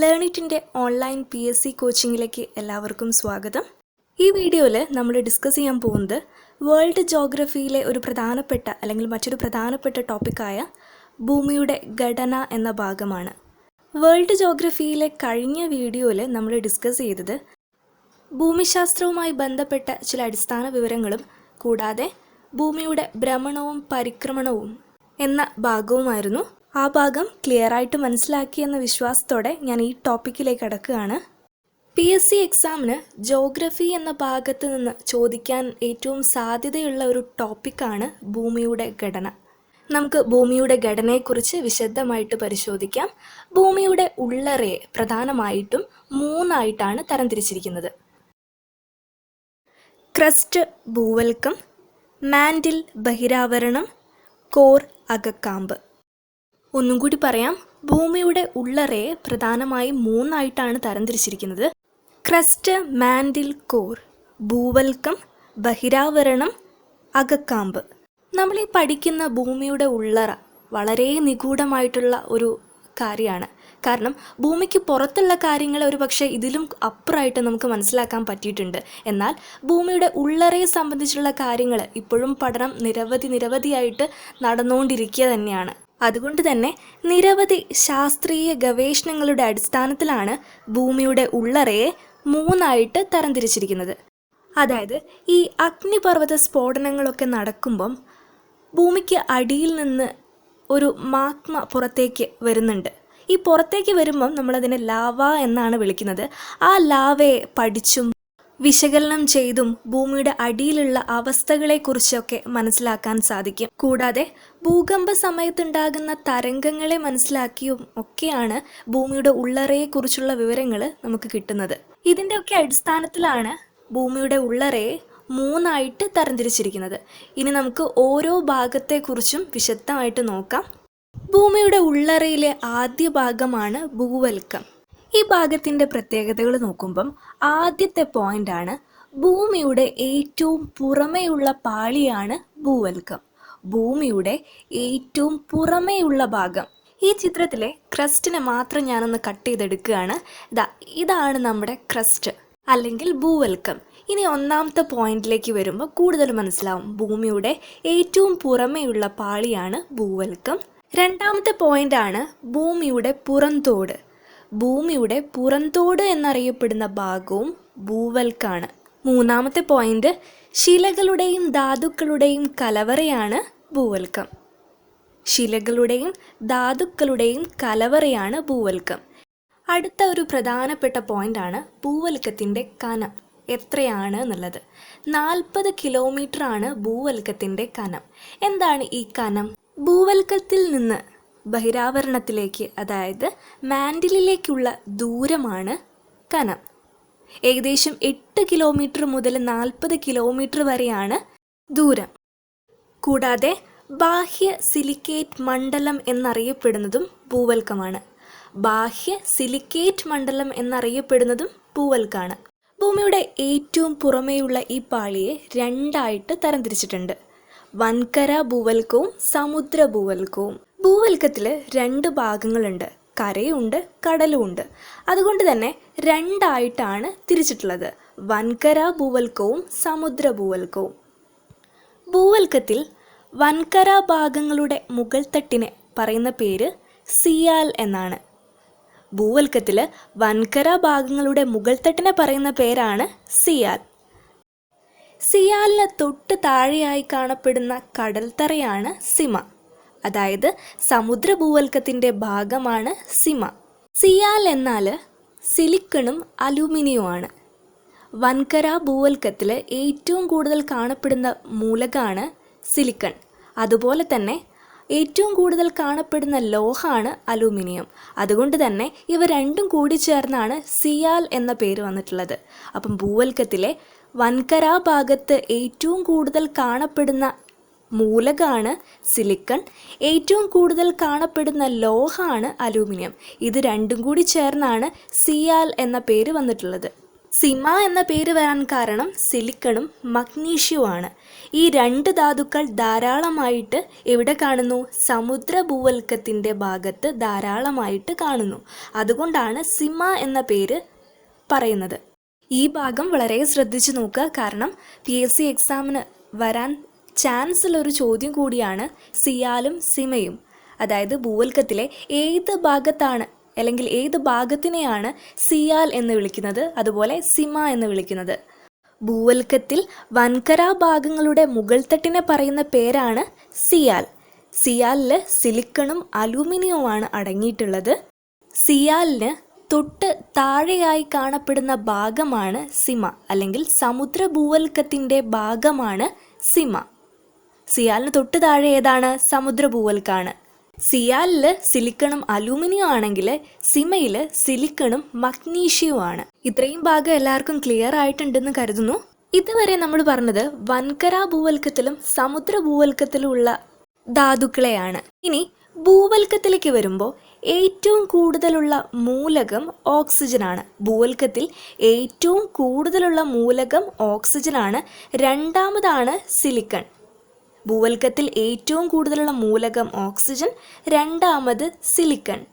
ലേണിറ്റിന്റെ online P S C കോച്ചിങ്ങിലേക്ക് എല്ലാവർക്കും സ്വാഗതം. ഈ വീഡിയോയിൽ നമ്മൾ ഡിസ്കസ് ചെയ്യാൻ പോകുന്നത് വേൾഡ് ജോഗ്രഫിയിലെ ഒരു പ്രധാനപ്പെട്ട അല്ലെങ്കിൽ മറ്റൊരു പ്രധാനപ്പെട്ട ടോപ്പിക്കായ ഭൂമിയുടെ ഘടന എന്ന ഭാഗമാണ്. വേൾഡ് ജോഗ്രഫിയിലെ കഴിഞ്ഞ വീഡിയോയിൽ നമ്മൾ ഡിസ്കസ് ചെയ്തത് ഭൂമിശാസ്ത്രവുമായി ബന്ധപ്പെട്ട ചില അടിസ്ഥാന വിവരങ്ങളും കൂടാതെ ഭൂമിയുടെ ഭ്രമണവും പരിക്രമണവും എന്ന ഭാഗവുമായിരുന്നു. ആ ഭാഗം ക്ലിയർ ആയിട്ട് മനസ്സിലാക്കി എന്ന വിശ്വാസത്തോടെ ഞാൻ ഈ ടോപ്പിക്കിലേക്ക് അടക്കുകയാണ് പി എസ് സി എക്സാമിന് ജോഗ്രഫി എന്ന ഭാഗത്ത് നിന്ന് ചോദിക്കാൻ ഏറ്റവും സാധ്യതയുള്ള ഒരു ടോപ്പിക്കാണ് ഭൂമിയുടെ ഘടന. നമുക്ക് ഭൂമിയുടെ ഘടനയെക്കുറിച്ച് വിശദമായിട്ട് പരിശോധിക്കാം. ഭൂമിയുടെ ഉള്ളറയെ പ്രധാനമായിട്ടും മൂന്നായിട്ടാണ് തരംതിരിച്ചിരിക്കുന്നത്. ക്രസ്റ്റ് ഭൂവൽക്കം മാൻഡിൽ ബഹിരാവരണം കോർ അകക്കാമ്പ്. ഒന്നും കൂടി പറയാം. ഭൂമിയുടെ ഉള്ളറയെ പ്രധാനമായും മൂന്നായിട്ടാണ് തരംതിരിച്ചിരിക്കുന്നത്. ക്രസ്റ്റ് മാൻഡിൽ കോർ ഭൂവൽക്കം ബഹിരാവരണം അകക്കാമ്പ്. നമ്മൾ ഈ പഠിക്കുന്ന ഭൂമിയുടെ ഉള്ളറ വളരെ നിഗൂഢമായിട്ടുള്ള ഒരു കാര്യമാണ്. കാരണം ഭൂമിക്ക് പുറത്തുള്ള കാര്യങ്ങൾ ഒരു പക്ഷേ ഇതിലും അപ്പുറമായിട്ട് നമുക്ക് മനസ്സിലാക്കാൻ പറ്റിയിട്ടുണ്ട്. എന്നാൽ ഭൂമിയുടെ ഉള്ളറയെ സംബന്ധിച്ചുള്ള കാര്യങ്ങൾ ഇപ്പോഴും പഠനം നിരവധി നിരവധിയായിട്ട് നടന്നുകൊണ്ടിരിക്കുക തന്നെയാണ്. അതുകൊണ്ട് തന്നെ നിരവധി ശാസ്ത്രീയ ഗവേഷണങ്ങളുടെ അടിസ്ഥാനത്തിലാണ് ഭൂമിയുടെ ഉള്ളറയെ മൂന്നായിട്ട് തരംതിരിച്ചിരിക്കുന്നത്. അതായത് ഈ അഗ്നിപർവത സ്ഫോടനങ്ങളൊക്കെ നടക്കുമ്പം ഭൂമിക്ക് അടിയിൽ നിന്ന് ഒരു മാഗ്മ പുറത്തേക്ക് വരുന്നുണ്ട്. ഈ പുറത്തേക്ക് വരുമ്പം നമ്മളതിനെ ലാവ എന്നാണ് വിളിക്കുന്നത്. ആ ലാവയെ പഠിച്ചും വിശകലനം ചെയ്തും ഭൂമിയുടെ അടിയിലുള്ള അവസ്ഥകളെക്കുറിച്ചൊക്കെ മനസ്സിലാക്കാൻ സാധിക്കും. കൂടാതെ ഭൂകമ്പ സമയത്തുണ്ടാകുന്ന തരംഗങ്ങളെ മനസ്സിലാക്കിയും ഒക്കെയാണ് ഭൂമിയുടെ ഉള്ളറയെക്കുറിച്ചുള്ള വിവരങ്ങൾ നമുക്ക് കിട്ടുന്നത്. ഇതിന്റെയൊക്കെ അടിസ്ഥാനത്തിലാണ് ഭൂമിയുടെ ഉള്ളറയെ മൂന്നായിട്ട് തരംതിരിച്ചിരിക്കുന്നത്. ഇനി നമുക്ക് ഓരോ ഭാഗത്തെക്കുറിച്ചും വിശദമായിട്ട് നോക്കാം. ഭൂമിയുടെ ഉള്ളറയിലെ ആദ്യ ഭാഗമാണ് ഭൂവൽക്കം. ഈ ഭാഗത്തിന്റെ പ്രത്യേകതകൾ നോക്കുമ്പം ആദ്യത്തെ പോയിന്റാണ് ഭൂമിയുടെ ഏറ്റവും പുറമേയുള്ള പാളിയാണ് ഭൂവൽക്കം. ഭൂമിയുടെ ഏറ്റവും പുറമേയുള്ള ഭാഗം. ഈ ചിത്രത്തിലെ ക്രസ്റ്റിനെ മാത്രം ഞാനൊന്ന് കട്ട് ചെയ്തെടുക്കുകയാണ്. ഇതാ ഇതാണ് നമ്മുടെ ക്രസ്റ്റ് അല്ലെങ്കിൽ ഭൂവൽക്കം. ഇനി ഒന്നാമത്തെ പോയിന്റിലേക്ക് വരുമ്പോൾ കൂടുതൽ മനസ്സിലാവും. ഭൂമിയുടെ ഏറ്റവും പുറമേയുള്ള പാളിയാണ് ഭൂവൽക്കം. രണ്ടാമത്തെ പോയിന്റാണ് ഭൂമിയുടെ പുറന്തോട് ഭൂമിയുടെ പുറന്തോട് എന്നറിയപ്പെടുന്ന ഭാഗവും ഭൂവൽക്കാണ്. മൂന്നാമത്തെ പോയിന്റ് ശിലകളുടെയും ധാതുക്കളുടെയും കലവറയാണ് ഭൂവൽക്കം. ശിലകളുടെയും ധാതുക്കളുടെയും കലവറയാണ് ഭൂവൽക്കം. അടുത്ത ഒരു പ്രധാനപ്പെട്ട പോയിന്റാണ് ഭൂവൽക്കത്തിന്റെ കനം. എത്രയാണ് എന്നുള്ളത്? നാൽപ്പത് കിലോമീറ്റർ ആണ് ഭൂവൽക്കത്തിന്റെ കനം. എന്താണ് ഈ കനം? ഭൂവൽക്കത്തിൽ നിന്ന് ബഹിരാവരണത്തിലേക്ക് അതായത് മാൻഡിലിലേക്കുള്ള ദൂരമാണ് കനം. ഏകദേശം എട്ട് കിലോമീറ്റർ മുതൽ നാൽപ്പത് കിലോമീറ്റർ വരെയാണ് ദൂരം. കൂടാതെ ബാഹ്യ സിലിക്കേറ്റ് മണ്ഡലം എന്നറിയപ്പെടുന്നതും ഭൂവൽക്കമാണ്. ബാഹ്യ സിലിക്കേറ്റ് മണ്ഡലം എന്നറിയപ്പെടുന്നതും ഭൂവൽക്കാണ്. ഭൂമിയുടെ ഏറ്റവും പുറമേയുള്ള ഈ പാളിയെ രണ്ടായിട്ട് തരംതിരിച്ചിട്ടുണ്ട്. വൻകര ഭൂവൽക്കവും സമുദ്ര ഭൂവൽക്കവും. ഭൂവൽക്കത്തിൽ രണ്ട് ഭാഗങ്ങളുണ്ട്. കരയുണ്ട് കടലുമുണ്ട്. അതുകൊണ്ട് തന്നെ രണ്ടായിട്ടാണ് തിരിച്ചിട്ടുള്ളത്. വൻകര ഭൂവൽക്കവും സമുദ്ര ഭൂവൽക്കവും. ഭൂവൽക്കത്തിൽ വൻകര ഭാഗങ്ങളുടെ മുകൾ തട്ടിനെ പറയുന്ന പേര് സിയാൽ എന്നാണ്. ഭൂവൽക്കത്തിൽ വൻകര ഭാഗങ്ങളുടെ മുകൾ തട്ടിനെ പറയുന്ന പേരാണ് സിയാൽ. സിയാലിന് തൊട്ട് താഴെയായി കാണപ്പെടുന്ന കടൽത്തറയാണ് സിമ. അതായത് സമുദ്രഭൂവൽക്കത്തിന്റെ ഭാഗമാണ് സിമ. സിയാൽ എന്നാൽ സിലിക്കണും അലൂമിനിയുമാണ്. വൻകര ഭൂവൽക്കത്തിൽ ഏറ്റവും കൂടുതൽ കാണപ്പെടുന്ന മൂലകമാണ് സിലിക്കൺ. അതുപോലെ തന്നെ ഏറ്റവും കൂടുതൽ കാണപ്പെടുന്ന ലോഹമാണ് അലൂമിനിയം. അതുകൊണ്ട് തന്നെ ഇവ രണ്ടും കൂടി ചേർന്നാണ് സിയാൽ എന്ന പേര് വന്നിട്ടുള്ളത്. അപ്പം ഭൂവൽക്കത്തിലെ വൻകര ഭാഗത്ത് ഏറ്റവും കൂടുതൽ കാണപ്പെടുന്ന മൂലകാണ് സിലിക്കൺ. ഏറ്റവും കൂടുതൽ കാണപ്പെടുന്ന ലോഹമാണ് അലൂമിനിയം. ഇത് രണ്ടും കൂടി ചേർന്നാണ് സിയാൽ എന്ന പേര് വന്നിട്ടുള്ളത്. സിമ എന്ന പേര് വരാൻ കാരണം സിലിക്കണും മഗ്നീഷ്യവുമാണ്. ഈ രണ്ട് ധാതുക്കൾ ധാരാളമായിട്ട് എവിടെ കാണുന്നു? സമുദ്ര ഭൂവൽക്കത്തിന്റെ ഭാഗത്ത് ധാരാളമായിട്ട് കാണുന്നു. അതുകൊണ്ടാണ് സിമ എന്ന പേര് പറയുന്നത്. ഈ ഭാഗം വളരെ ശ്രദ്ധിച്ചു നോക്കുക. കാരണം പി എസ് സി എക്സാമിന് വരാൻ ചാൻസ് ഉള്ള ഒരു ചോദ്യം കൂടിയാണ് സിയാലും സിമയും. അതായത് ഭൂവൽക്കത്തിലെ ഏത് ഭാഗത്താണ് അല്ലെങ്കിൽ ഏത് ഭാഗത്തിനെയാണ് സിയാൽ എന്ന് വിളിക്കുന്നത് അതുപോലെ സിമ എന്ന് വിളിക്കുന്നത്. ഭൂവൽക്കത്തിൽ വൻകര ഭാഗങ്ങളുടെ മുകൾത്തട്ടിനെ പറയുന്ന പേരാണ് സിയാൽ. സിയാലിൽ സിലിക്കണും അലൂമിനിയവുമാണ് അടങ്ങിയിട്ടുള്ളത്. സിയാലിന് തൊട്ട് താഴെയായി കാണപ്പെടുന്ന ഭാഗമാണ് സിമ അല്ലെങ്കിൽ സമുദ്ര ഭൂവൽക്കത്തിന്റെ ഭാഗമാണ് സിമ. സിയാലിന് തൊട്ട് താഴെ ഏതാണ്? സമുദ്ര ഭൂവൽക്കാണ് സിയാലിൽ സിലിക്കണും അലൂമിനിയം ആണെങ്കിൽ സിമയിൽ സിലിക്കണും മഗ്നീഷ്യവും ആണ് ഇത്രയും ഭാഗം എല്ലാവർക്കും ക്ലിയർ ആയിട്ടുണ്ടെന്ന് കരുതുന്നു. ഇതുവരെ നമ്മൾ പറഞ്ഞത് വൻകര ഭൂവൽക്കത്തിലും സമുദ്ര ഭൂവൽക്കത്തിലും ഉള്ള ധാതുക്കളെയാണ്. ഇനി ഭൂവൽക്കത്തിലേക്ക് വരുമ്പോൾ ഏറ്റവും കൂടുതലുള്ള മൂലകം ഓക്സിജനാണ്. ഭൂവൽക്കത്തിൽ ഏറ്റവും കൂടുതലുള്ള മൂലകം ഓക്സിജനാണ്. രണ്ടാമതാണ് സിലിക്കൺ. ഭൂവൽക്കത്തിൽ ഏറ്റവും കൂടുതലുള്ള മൂലകം ഓക്സിജൻ രണ്ടാമത് സിലിക്കൺ.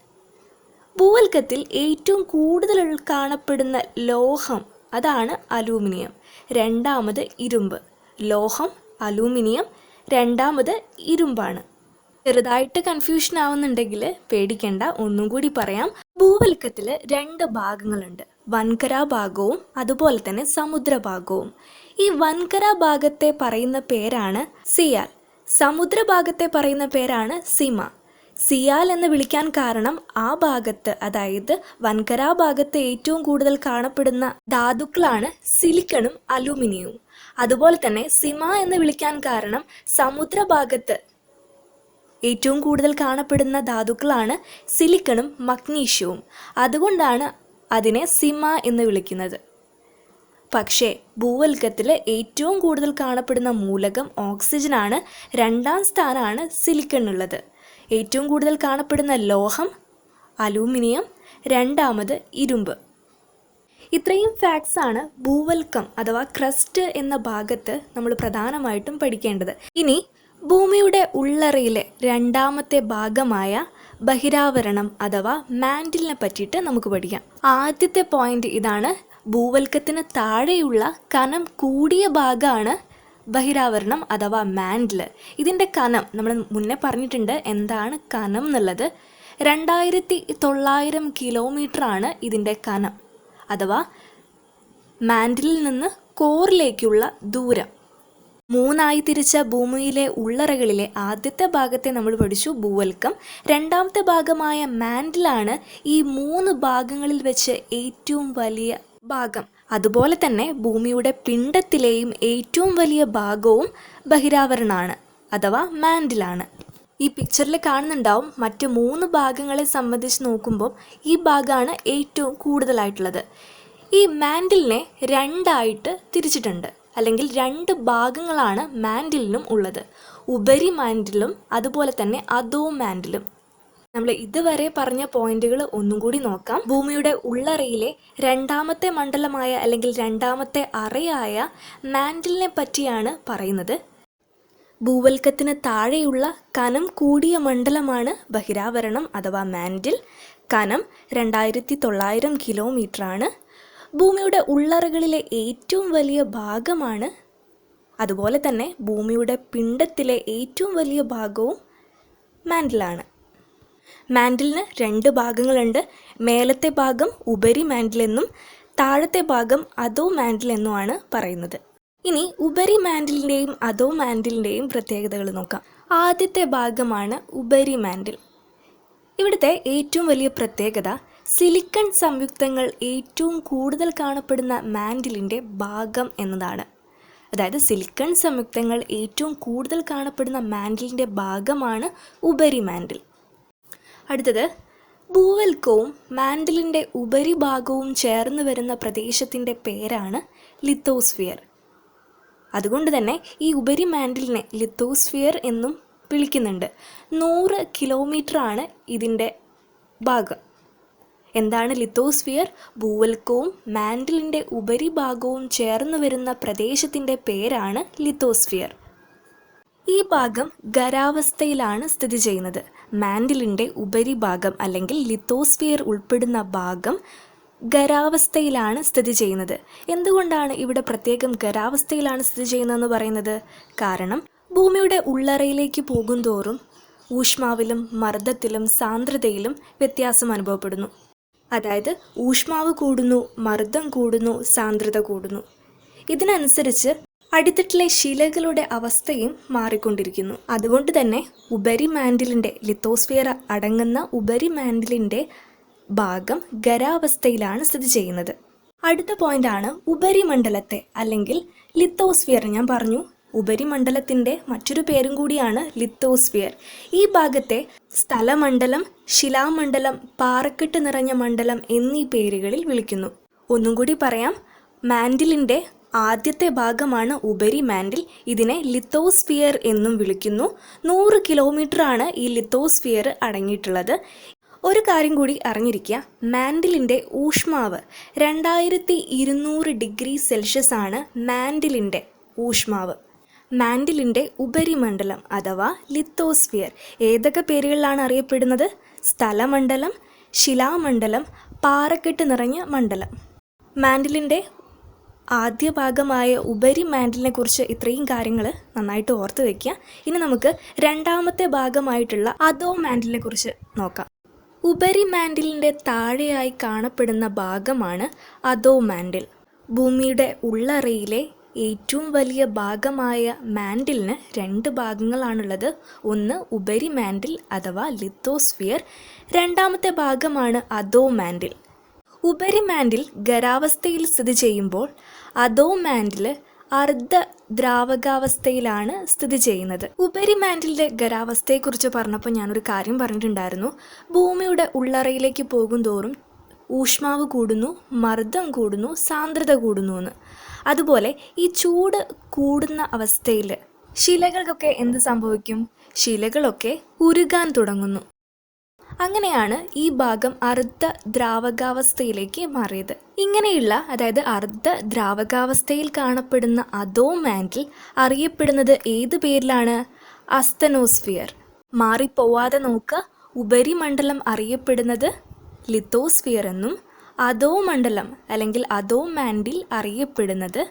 ഭൂവൽക്കത്തിൽ ഏറ്റവും കൂടുതൽ കാണപ്പെടുന്ന ലോഹം അതാണ് അലൂമിനിയം രണ്ടാമത് ഇരുമ്പ്. ലോഹം അലൂമിനിയം രണ്ടാമത് ഇരുമ്പാണ്. ചെറുതായിട്ട് കൺഫ്യൂഷൻ ആവുന്നുണ്ടെങ്കിൽ പേടിക്കേണ്ട ഒന്നും കൂടി പറയാം. ഭൂവൽക്കത്തിൽ രണ്ട് ഭാഗങ്ങളുണ്ട്. വൻകര ഭാഗവും അതുപോലെ തന്നെ സമുദ്രഭാഗവും. ഈ വൻകര ഭാഗത്തെ പറയുന്ന പേരാണ് സിയാൽ. സമുദ്രഭാഗത്തെ പറയുന്ന പേരാണ് സിമ. സിയാൽ എന്ന് വിളിക്കാൻ കാരണം ആ ഭാഗത്ത് അതായത് വൻകര ഭാഗത്ത് ഏറ്റവും കൂടുതൽ കാണപ്പെടുന്ന ധാതുക്കളാണ് സിലിക്കണും അലൂമിനിയവും. അതുപോലെ തന്നെ സിമ എന്ന് വിളിക്കാൻ കാരണം സമുദ്രഭാഗത്ത് ഏറ്റവും കൂടുതൽ കാണപ്പെടുന്ന ധാതുക്കളാണ് സിലിക്കണും മഗ്നീഷ്യവും. അതുകൊണ്ടാണ് അതിനെ സിമ എന്ന് വിളിക്കുന്നത്. പക്ഷേ ഭൂവൽക്കത്തിലെ ഏറ്റവും കൂടുതൽ കാണപ്പെടുന്ന മൂലകം ഓക്സിജനാണ് രണ്ടാം സ്ഥാനമാണ് സിലിക്കണുള്ളത് ഏറ്റവും കൂടുതൽ കാണപ്പെടുന്ന ലോഹം അലൂമിനിയം രണ്ടാമത് ഇരുമ്പ്. ഇത്രയും ഫാക്ട്സ് ആണ് ഭൂവൽക്കം അഥവാ ക്രസ്റ്റ് എന്ന ഭാഗത്ത് നമ്മൾ പ്രധാനമായിട്ടും പഠിക്കേണ്ടത്. ഇനി ഭൂമിയുടെ ഉള്ളറയിലെ രണ്ടാമത്തെ ഭാഗമായ ബഹിരാവരണം അഥവാ മാൻഡിലിനെ പറ്റിയിട്ട് നമുക്ക് പഠിക്കാം. ആദ്യത്തെ പോയിന്റ് ഇതാണ് ഭൂവൽക്കത്തിന് താഴെയുള്ള കനം കൂടിയ ഭാഗമാണ് ബഹിരാവരണം അഥവാ മാൻഡിൽ. ഇതിന്റെ കനം നമ്മൾ മുന്നേ പറഞ്ഞിട്ടുണ്ട് എന്താണ് കനം എന്നുള്ളത്. രണ്ടായിരത്തി തൊള്ളായിരം കിലോമീറ്ററാണ് ഇതിന്റെ കനം. അഥവാ മാൻഡിലിൽ നിന്ന് കോറിലേക്കുള്ള ദൂരം. മൂന്നായി തിരിച്ച ഭൂമിയിലെ ഉള്ളറകളിലെ ആദ്യത്തെ ഭാഗത്തെ നമ്മൾ പഠിച്ചു ഭൂവൽക്കം. രണ്ടാമത്തെ ഭാഗമായ മാൻഡിലാണ് ഈ മൂന്ന് ഭാഗങ്ങളിൽ വെച്ച് ഏറ്റവും വലിയ ഭാഗം. അതുപോലെ തന്നെ ഭൂമിയുടെ പിണ്ടത്തിലെയും ഏറ്റവും വലിയ ഭാഗവും ബഹിരാവരണമാണ് അഥവാ മാൻഡിലാണ്. ഈ പിക്ചറിൽ കാണുന്നുണ്ടാവും മറ്റ് മൂന്ന് ഭാഗങ്ങളെ സംബന്ധിച്ച് നോക്കുമ്പോൾ ഈ ഭാഗമാണ് ഏറ്റവും കൂടുതലായിട്ടുള്ളത്. ഈ മാൻഡിലിനെ രണ്ടായിട്ട് തിരിച്ചിട്ടുണ്ട്. അല്ലെങ്കിൽ രണ്ട് ഭാഗങ്ങളാണ് മാൻഡിലിനും ഉള്ളത്. ഉപരി മാൻഡിലും അതുപോലെ തന്നെ അധോ മാൻഡിലും. നമ്മൾ ഇതുവരെ പറഞ്ഞ പോയിന്റുകൾ ഒന്നും കൂടി നോക്കാം. ഭൂമിയുടെ ഉള്ളറയിലെ രണ്ടാമത്തെ മണ്ഡലമായ അല്ലെങ്കിൽ രണ്ടാമത്തെ അറയായ മാൻഡിലിനെ പറ്റിയാണ് പറയുന്നത്. ഭൂവൽക്കത്തിന് താഴെയുള്ള കനം കൂടിയ മണ്ഡലമാണ് ബഹിരാവരണം അഥവാ മാൻഡിൽ. കനം രണ്ടായിരത്തി തൊള്ളായിരം കിലോമീറ്ററാണ്. ഭൂമിയുടെ ഉള്ളറകളിലെ ഏറ്റവും വലിയ ഭാഗമാണ്. അതുപോലെ തന്നെ ഭൂമിയുടെ പിണ്ടത്തിലെ ഏറ്റവും വലിയ ഭാഗവും മാൻഡിലാണ്. മാൻഡിലിന് രണ്ട് ഭാഗങ്ങളുണ്ട്. മേലത്തെ ഭാഗം ഉപരി മാൻഡിലെന്നും താഴത്തെ ഭാഗം അതോ മാൻഡിൽ എന്നുമാണ് പറയുന്നത്. ഇനി ഉപരി മാൻഡിലിന്റെയും അതോ മാൻഡിലിന്റെയും പ്രത്യേകതകൾ നോക്കാം. ആദ്യത്തെ ഭാഗമാണ് ഉപരി മാൻഡിൽ. ഇവിടുത്തെ ഏറ്റവും വലിയ പ്രത്യേകത സിലിക്കൺ സംയുക്തങ്ങൾ ഏറ്റവും കൂടുതൽ കാണപ്പെടുന്ന മാൻഡിലിന്റെ ഭാഗം എന്നതാണ്. അതായത് സിലിക്കൺ സംയുക്തങ്ങൾ ഏറ്റവും കൂടുതൽ കാണപ്പെടുന്ന മാൻഡിലിന്റെ ഭാഗമാണ് ഉപരി മാൻഡിൽ. അടുത്തത് ഭൂവൽക്കവും മാൻഡിലിന്റെ ഉപരിഭാഗവും ചേർന്ന് വരുന്ന പ്രദേശത്തിന്റെ പേരാണ് ലിത്തോസ്ഫിയർ. അതുകൊണ്ട് തന്നെ ഈ ഉപരി മാൻഡിലിനെ ലിത്തോസ്ഫിയർ എന്നും വിളിക്കുന്നുണ്ട് നൂറ് കിലോമീറ്ററാണ് ഇതിന്റെ ഭാഗം. എന്താണ് ലിത്തോസ്ഫിയർ? ഭൂവൽക്കവും മാൻഡിലിന്റെ ഉപരിഭാഗവും ചേർന്ന് വരുന്ന പ്രദേശത്തിന്റെ പേരാണ് ലിത്തോസ്ഫിയർ. ഈ ഭാഗം ഖരാവസ്ഥയിലാണ് സ്ഥിതി ചെയ്യുന്നത്. മാൻഡിലിന്റെ ഉപരിഭാഗം അല്ലെങ്കിൽ ലിത്തോസ്ഫിയർ ഉൾപ്പെടുന്ന ഭാഗം ഖരാവസ്ഥയിലാണ് സ്ഥിതി ചെയ്യുന്നത്. എന്തുകൊണ്ടാണ് ഇവിടെ പ്രത്യേകം ഖരാവസ്ഥയിലാണ് സ്ഥിതി ചെയ്യുന്നതെന്ന് പറയുന്നത്? കാരണം ഭൂമിയുടെ ഉള്ളറയിലേക്ക് പോകുന്തോറും ഊഷ്മാവിലും മർദ്ദത്തിലും സാന്ദ്രതയിലും വ്യത്യാസം അനുഭവപ്പെടുന്നു. അതായത് ഊഷ്മാവ് കൂടുന്നു മർദ്ദം കൂടുന്നു സാന്ദ്രത കൂടുന്നു. ഇതിനനുസരിച്ച് അടിത്തട്ടിലെ ശിലകളുടെ അവസ്ഥയും മാറിക്കൊണ്ടിരിക്കുന്നു. അതുകൊണ്ട് തന്നെ ഉപരി മാൻഡിലിന്റെ ലിത്തോസ്ഫിയർ അടങ്ങുന്ന ഉപരി മാൻഡിലിന്റെ ഭാഗം ഖരാവസ്ഥയിലാണ് സ്ഥിതി ചെയ്യുന്നത്. അടുത്ത പോയിന്റാണ് ഉപരിമണ്ഡലത്തെ അല്ലെങ്കിൽ ലിത്തോസ്ഫിയർ ഞാൻ പറഞ്ഞു. ഉപരിമണ്ഡലത്തിന്റെ മറ്റൊരു പേരും കൂടിയാണ് ലിത്തോസ്ഫിയർ. ഈ ഭാഗത്തെ സ്ഥലമണ്ഡലം ശിലാമണ്ഡലം പാറക്കെട്ട് നിറഞ്ഞ മണ്ഡലം എന്നീ പേരുകളിൽ വിളിക്കുന്നു. ഒന്നും കൂടി പറയാം മാൻഡിലിന്റെ ആദ്യത്തെ ഭാഗമാണ് ഉപരി മാൻഡിൽ ഇതിനെ ലിത്തോസ്ഫിയർ എന്നും വിളിക്കുന്നു. നൂറ് കിലോമീറ്ററാണ് ഈ ലിത്തോസ്ഫിയർ അടങ്ങിയിട്ടുള്ളത്. ഒരു കാര്യം കൂടി അറിഞ്ഞിരിക്കുക മാൻഡിലിന്റെ ഊഷ്മാവ് രണ്ടായിരത്തി ഇരുന്നൂറ് ഡിഗ്രി സെൽഷ്യസ് ആണ് മാൻഡിലിന്റെ ഊഷ്മാവ്. മാൻഡിലിന്റെ ഉപരിമണ്ഡലം അഥവാ ലിത്തോസ്ഫിയർ. ഏതൊക്കെ പേരുകളിലാണ് അറിയപ്പെടുന്നത്? സ്ഥലമണ്ഡലം ശിലാമണ്ഡലം പാറക്കെട്ട് നിറഞ്ഞ മണ്ഡലം. മാൻഡിലിന്റെ ആദ്യ ഭാഗമായ ഉപരി മാൻഡിലിനെ കുറിച്ച് ഇത്രയും കാര്യങ്ങൾ നന്നായിട്ട് ഓർത്ത് വയ്ക്കുക. ഇനി നമുക്ക് രണ്ടാമത്തെ ഭാഗമായിട്ടുള്ള അതോ മാൻഡിലിനെ കുറിച്ച് നോക്കാം. ഉപരി മാൻഡിലിന്റെ താഴെയായി കാണപ്പെടുന്ന ഭാഗമാണ് അതോ മാൻഡിൽ ഭൂമിയുടെ ഉള്ളറയിലെ ഏറ്റവും വലിയ ഭാഗമായ മാൻഡിലിന് രണ്ട് ഭാഗങ്ങളാണുള്ളത്. ഒന്ന് ഉപരി മാൻഡിൽ അഥവാ ലിത്തോസ്ഫിയർ രണ്ടാമത്തെ ഭാഗമാണ് അതോ മാൻഡിൽ. ഉപരി മാൻഡിൽ ഖരാവസ്ഥയിൽ സ്ഥിതി ചെയ്യുമ്പോൾ അധോമാൻഡിൽ അർദ്ധ ദ്രാവകാവസ്ഥയിലാണ് സ്ഥിതി ചെയ്യുന്നത്. ഉപരിമാൻഡിലിന്റെ ഖരാവസ്ഥയെക്കുറിച്ച് പറഞ്ഞപ്പോൾ ഞാനൊരു കാര്യം പറഞ്ഞിട്ടുണ്ടായിരുന്നു. ഭൂമിയുടെ ഉള്ളറയിലേക്ക് പോകും തോറും ഊഷ്മാവ് കൂടുന്നു മർദ്ദം കൂടുന്നു സാന്ദ്രത കൂടുന്നു എന്ന് അതുപോലെ ഈ ചൂട് കൂടുന്ന അവസ്ഥയിൽ ശിലകൾക്കൊക്കെ എന്ത് സംഭവിക്കും? ശിലകളൊക്കെ ഉരുകാൻ തുടങ്ങുന്നു. അങ്ങനെയാണ് ഈ ഭാഗം അർദ്ധ ദ്രാവകാവസ്ഥയിലേക്ക് മാറിയത്. ഇങ്ങനെയുള്ള അതായത് അർദ്ധ ദ്രാവകാവസ്ഥയിൽ കാണപ്പെടുന്ന അതോ മാൻഡിൽ അറിയപ്പെടുന്നത് ഏത് പേരിലാണ്? അസ്തനോസ്ഫിയർ. മാറിപ്പോവാതെ നോക്കുക. ഉപരിമണ്ഡലം അറിയപ്പെടുന്നത് ലിത്തോസ്ഫിയർ എന്നും അതോ മണ്ഡലം അല്ലെങ്കിൽ അതോ മാൻഡിൽ അറിയപ്പെടുന്നത്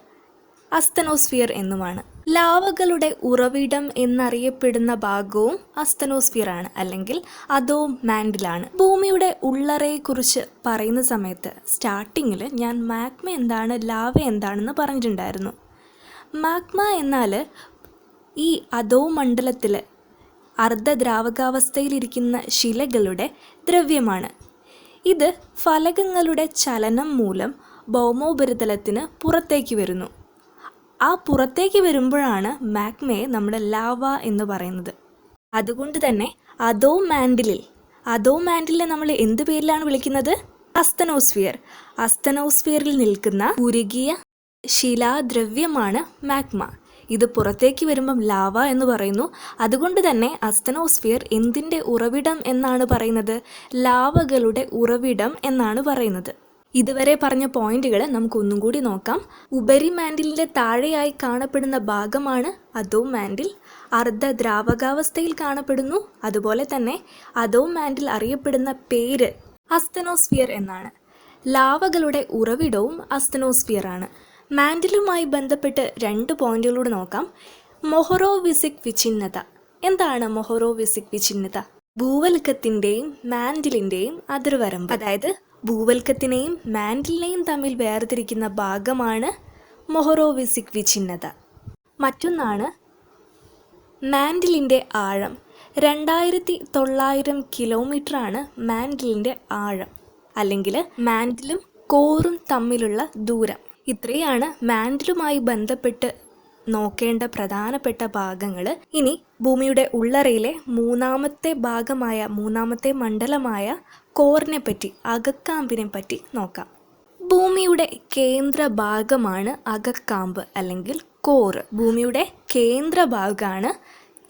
അസ്തനോസ്ഫിയർ എന്നുമാണ്. ലാവകളുടെ ഉറവിടം എന്നറിയപ്പെടുന്ന ഭാഗവും അസ്തനോസ്ഫിയർ ആണ് അല്ലെങ്കിൽ അതോ മാൻഡിലാണ് ഭൂമിയുടെ ഉള്ളറയെക്കുറിച്ച് പറയുന്ന സമയത്ത് സ്റ്റാർട്ടിങ്ങിൽ ഞാൻ മാഗ്മ എന്താണ് ലാവ എന്താണെന്ന് പറഞ്ഞിട്ടുണ്ടായിരുന്നു. മാഗ്മ എന്നാൽ ഈ അതോ മണ്ഡലത്തിൽ അർദ്ധദ്രാവകാവസ്ഥയിലിരിക്കുന്ന ശിലകളുടെ ദ്രവ്യമാണ്. ഇത് ഫലകങ്ങളുടെ ചലനം മൂലം ഭൗമോപരിതലത്തിന് പുറത്തേക്ക് വരുന്നു. ആ പുറത്തേക്ക് വരുമ്പോഴാണ് മാഗ്മയെ നമ്മുടെ ലാവ എന്ന് പറയുന്നത്. അതുകൊണ്ട് തന്നെ അതോ മാൻഡിലിൽ അതോ മാൻഡിലിനെ നമ്മൾ എന്ത് പേരിലാണ് വിളിക്കുന്നത്? അസ്തനോസ്ഫിയർ. അസ്തനോസ്ഫിയറിൽ നിൽക്കുന്ന ഉരുകിയ ശിലാദ്രവ്യമാണ് മാഗ്മ. ഇത് പുറത്തേക്ക് വരുമ്പം ലാവ എന്ന് പറയുന്നു. അതുകൊണ്ട് തന്നെ അസ്തനോസ്ഫിയർ എന്തിന്റെ ഉറവിടം എന്നാണ് പറയുന്നത്? ലാവകളുടെ ഉറവിടം എന്നാണ് പറയുന്നത്. ഇതുവരെ പറഞ്ഞ പോയിന്റുകൾ നമുക്ക് ഒന്നും കൂടി നോക്കാം. ഉപരി മാൻഡിലിന്റെ താഴെയായി കാണപ്പെടുന്ന ഭാഗമാണ് അതോ മാൻഡിൽ. അർദ്ധ ദ്രാവകാവസ്ഥയിൽ കാണപ്പെടുന്നു. അതുപോലെ തന്നെ അതോ മാൻഡിൽ അറിയപ്പെടുന്ന പേര് അസ്തനോസ്ഫിയർ എന്നാണ്. ലാവകളുടെ ഉറവിടവും അസ്തനോസ്ഫിയർ ആണ്. മാൻഡിലുമായി ബന്ധപ്പെട്ട് രണ്ട് പോയിന്റുകളൂടെ നോക്കാം. മൊഹറോവിസിക് വിഛിന്നത. എന്താണ് മൊഹറോവിസിക് വിഛിന്നത? ഭൂവൽക്കത്തിന്റെയും മാൻഡിലിന്റെയും അതിർവരമ്പ്. അതായത് ഭൂവൽക്കത്തിനെയും മാൻഡിലിനെയും തമ്മിൽ വേർതിരിക്കുന്ന ഭാഗമാണ് മൊഹറോവിസിക് വിഛിന്നത. മറ്റൊന്നാണ് മാൻഡിലിന്റെ ആഴം. രണ്ടായിരത്തി തൊള്ളായിരം കിലോമീറ്ററാണ് മാൻഡിലിന്റെ ആഴം. അല്ലെങ്കിൽ മാൻഡിലും കോറും തമ്മിലുള്ള ദൂരം. ഇത്രയാണ് മാൻഡിലുമായി ബന്ധപ്പെട്ട് നോക്കേണ്ട പ്രധാനപ്പെട്ട ഭാഗങ്ങൾ ഇനി ഭൂമിയുടെ ഉള്ളറയിലെ മൂന്നാമത്തെ ഭാഗമായ മൂന്നാമത്തെ മണ്ഡലമായ കോറിനെ പറ്റി അകക്കാമ്പിനെ പറ്റി നോക്കാം. ഭൂമിയുടെ കേന്ദ്ര ഭാഗമാണ് അകക്കാമ്പ് അല്ലെങ്കിൽ കോറ്. ഭൂമിയുടെ കേന്ദ്ര ഭാഗമാണ്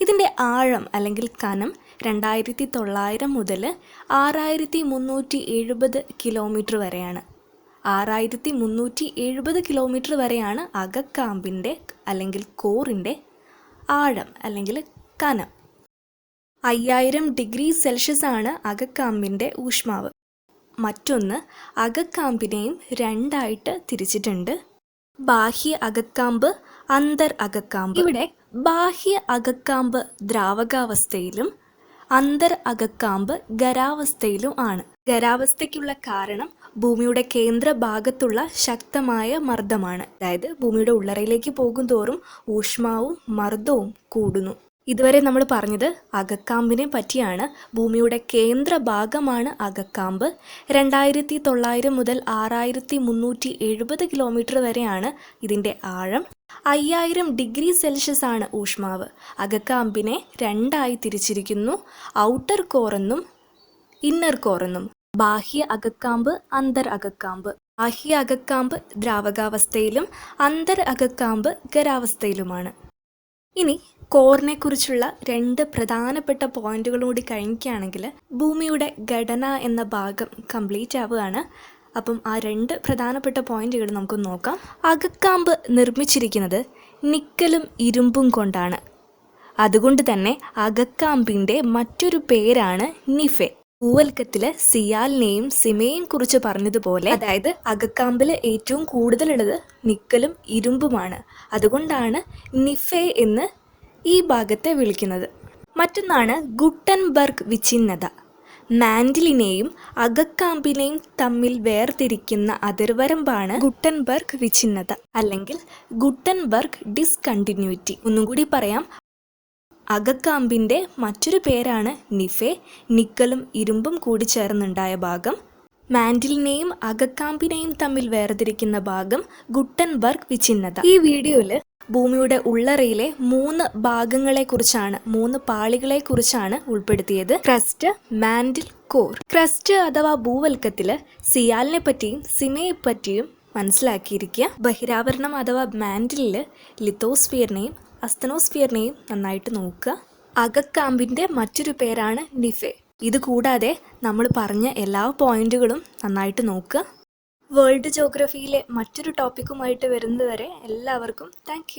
ഇതിന്റെ ആഴം അല്ലെങ്കിൽ കനം രണ്ടായിരത്തി തൊള്ളായിരം മുതൽ ആറായിരത്തി മുന്നൂറ്റി എഴുപത് കിലോമീറ്റർ വരെയാണ്. ആറായിരത്തി മുന്നൂറ്റി എഴുപത് കിലോമീറ്റർ വരെയാണ് അകക്കാമ്പിന്റെ അല്ലെങ്കിൽ കോറിന്റെ ആഴം അല്ലെങ്കിൽ കനം. അയ്യായിരം ഡിഗ്രി സെൽഷ്യസ് ആണ് അകക്കാമ്പിന്റെ ഊഷ്മാവ്. മറ്റൊന്ന് അകക്കാമ്പിനെയും രണ്ടായിട്ട് തിരിച്ചിട്ടുണ്ട്. ബാഹ്യ അകക്കാമ്പ് അന്തർ അകക്കാമ്പ്. ഇവിടെ ബാഹ്യ അകക്കാമ്പ് ദ്രാവകാവസ്ഥയിലും അന്തർ അകക്കാമ്പ് ഖരാവസ്ഥയിലും ആണ്. ഖരാവസ്ഥയ്ക്കുള്ള കാരണം ഭൂമിയുടെ കേന്ദ്ര ഭാഗത്തുള്ള ശക്തമായ മർദ്ദമാണ്. അതായത് ഭൂമിയുടെ ഉള്ളറയിലേക്ക് പോകും തോറും ഊഷ്മാവും മർദ്ദവും കൂടുന്നു. ഇതുവരെ നമ്മൾ പറഞ്ഞത് അകക്കാമ്പിനെ പറ്റിയാണ്. ഭൂമിയുടെ കേന്ദ്ര ഭാഗമാണ് അകക്കാമ്പ്. രണ്ടായിരത്തി തൊള്ളായിരം മുതൽ ആറായിരത്തി മുന്നൂറ്റി എഴുപത് കിലോമീറ്റർ വരെയാണ് ഇതിന്റെ ആഴം. അയ്യായിരം ഡിഗ്രി സെൽഷ്യസ് ആണ് ഊഷ്മാവ്. അകക്കാമ്പിനെ രണ്ടായി തിരിച്ചിരിക്കുന്നു. ഔട്ടർ കോറെന്നും ഇന്നർ കോറെന്നും ബാഹ്യ അകക്കാമ്പ് അന്തർ അകക്കാമ്പ്. ബാഹ്യ അകക്കാമ്പ് ദ്രാവകാവസ്ഥയിലും അന്തർ അകക്കാമ്പ് ഖരാവസ്ഥയിലുമാണ്. ഇനി കോറിനെ കുറിച്ചുള്ള രണ്ട് പ്രധാനപ്പെട്ട പോയിന്റുകളും കൂടി കഴിഞ്ഞിക്കുകയാണെങ്കിൽ ഭൂമിയുടെ ഘടന എന്ന ഭാഗം കംപ്ലീറ്റ് ആവുകയാണ്. അപ്പം ആ രണ്ട് പ്രധാനപ്പെട്ട പോയിന്റുകൾ നമുക്ക് നോക്കാം. അകക്കാമ്പ് നിർമ്മിച്ചിരിക്കുന്നത് നിക്കലും ഇരുമ്പും കൊണ്ടാണ്. അതുകൊണ്ട് തന്നെ അകക്കാമ്പിന്റെ മറ്റൊരു പേരാണ് നിഫെ. ഭൂവൽക്കത്തിൽ സിയാലിനെയും സിമയെയും കുറിച്ച് പറഞ്ഞതുപോലെ അതായത് അകക്കാമ്പിൽ ഏറ്റവും കൂടുതലുള്ളത് നിക്കലും ഇരുമ്പുമാണ്. അതുകൊണ്ടാണ് നിഫെ എന്ന് ഈ ഭാഗത്തെ വിളിക്കുന്നത്. മറ്റൊന്നാണ് ഗുട്ടൻബർഗ് വിച്ഛിന്നത. മാൻഡിലിനെയും അകക്കാമ്പിനെയും തമ്മിൽ വേർതിരിക്കുന്ന അതിർവരമ്പാണ് ഗുട്ടൻബർഗ് വിച്ഛിന്നത. അല്ലെങ്കിൽ ഗുട്ടൻബർഗ് ഡിസ്കണ്ടിന്യൂറ്റി. ഒന്നും കൂടി പറയാം അകക്കാമ്പിന്റെ മറ്റൊരു പേരാണ് നിഫെ. നിക്കലും ഇരുമ്പും കൂടി ചേർന്നുണ്ടായ ഭാഗം. മാൻഡിലിനെയും അകക്കാമ്പിനെയും തമ്മിൽ വേർതിരിക്കുന്ന ഭാഗം ഗുട്ടൻബർഗ് വിചിന്നത ഈ വീഡിയോയിൽ ഭൂമിയുടെ ഉള്ളറയിലെ മൂന്ന് ഭാഗങ്ങളെക്കുറിച്ചാണ് മൂന്ന് പാളികളെക്കുറിച്ചാണ് ഉൾപ്പെടുത്തിയത്. Crest mantle core. ക്രസ്റ്റ് അഥവാ ഭൂവൽക്കത്തിൽ സിയാലിനെ പറ്റിയും സിമയെ പറ്റിയും മനസ്സിലാക്കിയിരിക്കുക. ബഹിരാവരണം അഥവാ മാൻഡിലിൽ ലിത്തോസ്ഫിയറിനെയും അസ്തനോസ്ഫിയറിനെയും നന്നായിട്ട് നോക്കുക. അകക്കാമ്പിന്റെ മറ്റൊരു പേരാണ് നിഫെ. ഇത് കൂടാതെ നമ്മൾ പറഞ്ഞ എല്ലാ പോയിന്റുകളും നന്നായിട്ട് നോക്കുക. വേൾഡ് ജോഗ്രഫിയിലെ മറ്റൊരു ടോപ്പിക്കുമായിട്ട് വരുന്നതുവരെ എല്ലാവർക്കും താങ്ക്